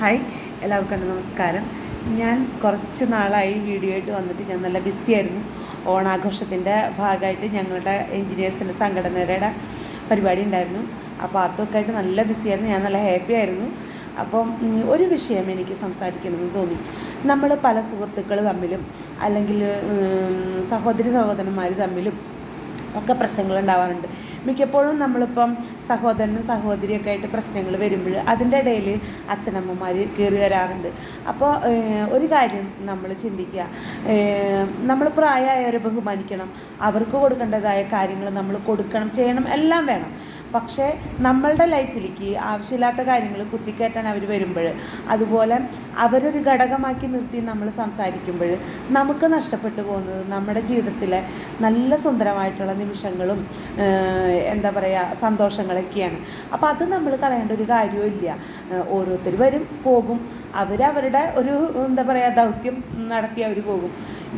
Hi എല്ലാവർക്കും നമസ്കാരം. ഞാൻ കുറച്ച് നാളായി വീഡിയോ ആയിട്ട് വന്നിട്ട് ഞാൻ നല്ല ബിസി ആയിരുന്നു. ഓണാഘോഷത്തിന്റെ ഭാഗമായിട്ട് ഞങ്ങളുടെ എൻജിനീയേഴ്സിന്റെ സംഘടനയുടെ പരിപാടി ഉണ്ടായിരുന്നു. അപ്പോൾ അതൊക്കെ ആയിട്ട് നല്ല ബിസിയായിരുന്നു ഞാൻ നല്ല ഹാപ്പി ആയിരുന്നു. അപ്പം ഒരു വിഷയം എനിക്ക് സംസാരിക്കണമെന്ന് തോന്നി. നമ്മൾ പല സുഹൃത്തുക്കൾ തമ്മിലും അല്ലെങ്കിൽ സഹോദരി സഹോദരന്മാർ തമ്മിലും ഒക്കെ പ്രശ്നങ്ങൾ ഉണ്ടാവാറുണ്ട്. മിക്കപ്പോഴും നമ്മളിപ്പം സഹോദരനും സഹോദരിയൊക്കെ ആയിട്ട് പ്രശ്നങ്ങൾ വരുമ്പോൾ അതിന്റെ ഇടയിൽ അച്ഛനമ്മമാർ കയറി വരാറുണ്ട്. അപ്പോൾ ഒരു കാര്യം നമ്മൾ ചിന്തിക്കുക. നമ്മൾ പ്രായമായവരെ ബഹുമാനിക്കണം. അവർക്ക് കൊടുക്കേണ്ടതായ കാര്യങ്ങൾ നമ്മൾ കൊടുക്കണം ചെയ്യണം എല്ലാം വേണം. പക്ഷേ നമ്മളുടെ ലൈഫിലേക്ക് ആവശ്യമില്ലാത്ത കാര്യങ്ങൾ കുത്തിക്കയറ്റാൻ അവർ വരുമ്പോൾ അതുപോലെ അവരൊരു ഘടകമാക്കി നിർത്തി നമ്മൾ സംസാരിക്കുമ്പോൾ നമുക്ക് നഷ്ടപ്പെട്ടു പോകുന്നത് നമ്മുടെ ജീവിതത്തിലെ നല്ല സുന്ദരമായിട്ടുള്ള നിമിഷങ്ങളും എന്താ പറയുക സന്തോഷങ്ങളൊക്കെയാണ്. അപ്പോൾ അത് നമ്മൾ കളയേണ്ട ഒരു കാര്യവും ഇല്ല. ഓരോരുത്തർ വരും പോകും. അവരവരുടെ ഒരു എന്താ പറയുക ദൗത്യം നടത്തി അവർ പോകും.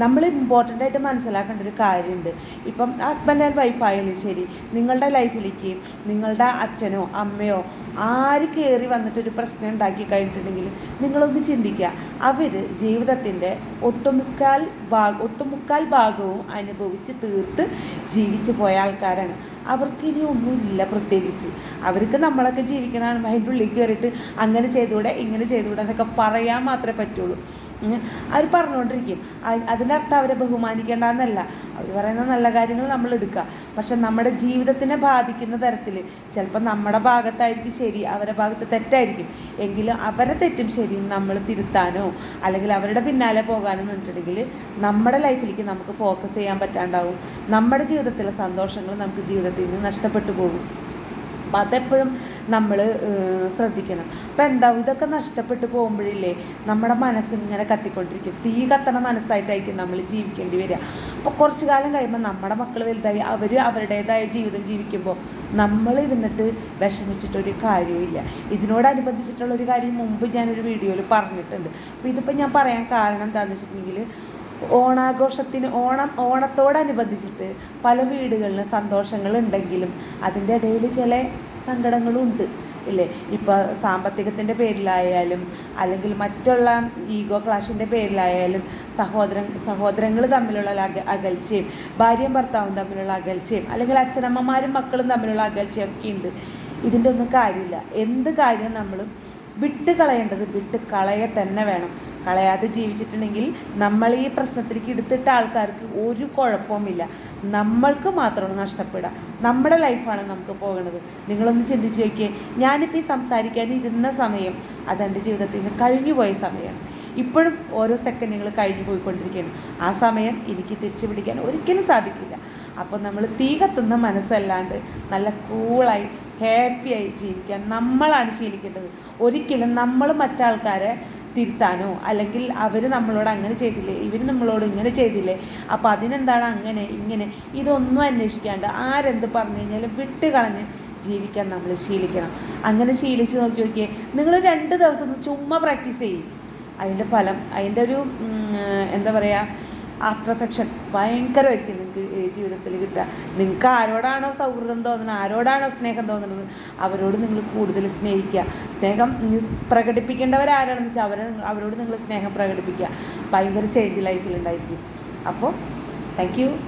നമ്മൾ ഇമ്പോർട്ടന്റ് ആയിട്ട് മനസ്സിലാക്കേണ്ട ഒരു കാര്യമുണ്ട്. ഇപ്പം ഹസ്ബൻഡ് ആൻഡ് വൈഫായാലും ശരി നിങ്ങളുടെ ലൈഫിലേക്ക് നിങ്ങളുടെ അച്ഛനോ അമ്മയോ ആര് കയറി വന്നിട്ടൊരു പ്രശ്നം ഉണ്ടാക്കി കഴിഞ്ഞിട്ടുണ്ടെങ്കിൽ നിങ്ങളൊന്ന് ചിന്തിക്കുക. അവർ ജീവിതത്തിന്റെ ഒട്ടുമുക്കാൽ ഭാഗ ഒട്ടുമുക്കാൽ ഭാഗവും അനുഭവിച്ച് തീർത്ത് ജീവിച്ചു പോയ ആൾക്കാരാണ്. അവർക്ക് ഇനി ഒന്നുമില്ല പ്രത്യേകിച്ച്. അവർക്ക് നമ്മളൊക്കെ ജീവിക്കണമെന്ന് അതിന്റെ ഉള്ളിൽ കയറിയിട്ട് അങ്ങനെ ചെയ്തുകൂടെ ഇങ്ങനെ ചെയ്തുകൂടെ എന്നൊക്കെ പറയാൻ മാത്രമേ പറ്റുള്ളൂ. അവർ പറഞ്ഞുകൊണ്ടിരിക്കും അതിന്റെ അതിനർത്ഥം അവരെ ബഹുമാനിക്കേണ്ടെന്നല്ല അവർ പറയുന്ന നല്ല കാര്യങ്ങൾ നമ്മൾ എടുക്കുക. പക്ഷെ നമ്മുടെ ജീവിതത്തിനെ ബാധിക്കുന്ന തരത്തിൽ ചിലപ്പോൾ നമ്മുടെ ഭാഗത്തായിരിക്കും ശരി അവരുടെ ഭാഗത്ത് തെറ്റായിരിക്കും. എങ്കിലും അവരെ തെറ്റും ശരിയും നമ്മൾ തിരുത്താനോ അല്ലെങ്കിൽ അവരുടെ പിന്നാലെ പോകാനോ നിന്നിട്ടുണ്ടെങ്കിൽ നമ്മുടെ ലൈഫിലേക്ക് നമുക്ക് ഫോക്കസ് ചെയ്യാൻ പറ്റാണ്ടാവും. നമ്മുടെ ജീവിതത്തിലെ സന്തോഷങ്ങൾ നമുക്ക് ജീവിതത്തിൽ നിന്ന് നഷ്ടപ്പെട്ടു പോകും. അപ്പം അതെപ്പോഴും നമ്മൾ ശ്രദ്ധിക്കണം. അപ്പം എന്താ ഇതൊക്കെ നഷ്ടപ്പെട്ടു പോകുമ്പോഴില്ലേ നമ്മുടെ മനസ്സിങ്ങനെ കത്തിക്കൊണ്ടിരിക്കും. തീ കത്തണ മനസ്സായിട്ടായിരിക്കും നമ്മൾ ജീവിക്കേണ്ടി വരിക. അപ്പോൾ കുറച്ച് കാലം കഴിയുമ്പോൾ നമ്മുടെ മക്കൾ വലുതായി അവർ അവരുടേതായ ജീവിതം ജീവിക്കുമ്പോൾ നമ്മൾ ഇരുന്നിട്ട് വിഷമിച്ചിട്ടൊരു കാര്യമില്ല ഇതിനോടനുബന്ധിച്ചിട്ടുള്ള ഒരു കാര്യം മുമ്പ് ഞാനൊരു വീഡിയോയിൽ പറഞ്ഞിട്ടുണ്ട്. അപ്പോൾ ഇതിപ്പോൾ ഞാൻ പറയാൻ കാരണം എന്താണെന്ന് വെച്ചിട്ടുണ്ടെങ്കിൽ ഓണാഘോഷത്തിന് ഓണം ഓണത്തോടനുബന്ധിച്ചിട്ട് പല വീടുകളിലും സന്തോഷങ്ങളുണ്ടെങ്കിലും അതിന്റെ ഇടയിൽ ചില സങ്കടങ്ങളും ഉണ്ട് ഇല്ലേ? ഇപ്പോൾ സാമ്പത്തികത്തിന്റെ പേരിലായാലും അല്ലെങ്കിൽ മറ്റുള്ള ഈഗോ ക്ലാഷിന്റെ പേരിലായാലും സഹോദരൻ സഹോദരങ്ങൾ തമ്മിലുള്ള അക അകൽച്ചയും ഭാര്യയും ഭർത്താവും തമ്മിലുള്ള അകൽച്ചയും അല്ലെങ്കിൽ അച്ഛനമ്മമാരും മക്കളും തമ്മിലുള്ള അകൽച്ചയും ഒക്കെ ഉണ്ട്. ഇതിന്റെ ഒന്നും കാര്യമില്ല. എന്ത് കാര്യം നമ്മൾ വിട്ട് കളയേണ്ടത് വിട്ട് കളയെ തന്നെ വേണം. കളയാതെ ജീവിച്ചിട്ടുണ്ടെങ്കിൽ നമ്മൾ ഈ പ്രശ്നത്തിലേക്ക് എടുത്തിട്ട ആൾക്കാർക്ക് ഒരു കുഴപ്പവുമില്ല. നമ്മൾക്ക് മാത്രമാണ് നഷ്ടപ്പെടുക. നമ്മുടെ ലൈഫാണ് നമുക്ക് പോകുന്നത് നിങ്ങളൊന്ന് ചിന്തിച്ച് നോക്കിയേ. ഞാനിപ്പോൾ ഈ സംസാരിക്കാൻ ഇരുന്ന സമയം അതെന്റെ ജീവിതത്തിൽ നിന്ന് കഴിഞ്ഞു പോയ സമയമാണ്. ഇപ്പോഴും ഓരോ സെക്കൻഡ് നിങ്ങൾ കഴിഞ്ഞു പോയിക്കൊണ്ടിരിക്കുകയാണ്. ആ സമയം എനിക്ക് തിരിച്ചു പിടിക്കാൻ ഒരിക്കലും സാധിക്കില്ല. അപ്പോൾ നമ്മൾ തീ കത്തുന്ന മനസ്സല്ലാണ്ട് നല്ല കൂളായി ഹാപ്പിയായി ജീവിക്കാൻ നമ്മളാണ് ശീലിക്കേണ്ടത്. ഒരിക്കലും നമ്മൾ മറ്റാൾക്കാരെ തിരുത്താനോ? അല്ലെങ്കിൽ അവർ നമ്മളോട് അങ്ങനെ ചെയ്തില്ലേ? ഇവർ നമ്മളോട് ഇങ്ങനെ ചെയ്തില്ലേ? അപ്പോൾ അതിനെന്താണ് അങ്ങനെ ഇങ്ങനെ? ഇതൊന്നും അന്വേഷിക്കാണ്ട് ആരെന്ത് പറഞ്ഞു കഴിഞ്ഞാലും വിട്ട് കളഞ്ഞ് ജീവിക്കാൻ നമ്മൾ ശീലിക്കണം. അങ്ങനെ ശീലിച്ച് നോക്കി നോക്കിയേ നിങ്ങൾ രണ്ട് ദിവസം ചുമ്മാ പ്രാക്ടീസ് ചെയ്യും. അതിന്റെ ഫലം അതിന്റെ ഒരു എന്താ പറയുക ആഫ്റ്റർ അഫെക്ഷൻ ഭയങ്കരമായിരിക്കും നിങ്ങൾക്ക് ജീവിതത്തിൽ കിട്ടുക. നിങ്ങൾക്ക് ആരോടാണോ സൗഹൃദം തോന്നുന്നത് ആരോടാണോ സ്നേഹം തോന്നുന്നത് അവരോട് നിങ്ങൾ കൂടുതൽ സ്നേഹിക്കുക. സ്നേഹം ഉം, പ്രകടിപ്പിക്കേണ്ടവരാരാണെന്ന് വെച്ചാൽ അവരെ അവരോട് നിങ്ങൾ സ്നേഹം പ്രകടിപ്പിക്കുക. ഭയങ്കര ചേഞ്ച് ലൈഫിൽ ഉണ്ടായിരിക്കും. അപ്പോൾ താങ്ക്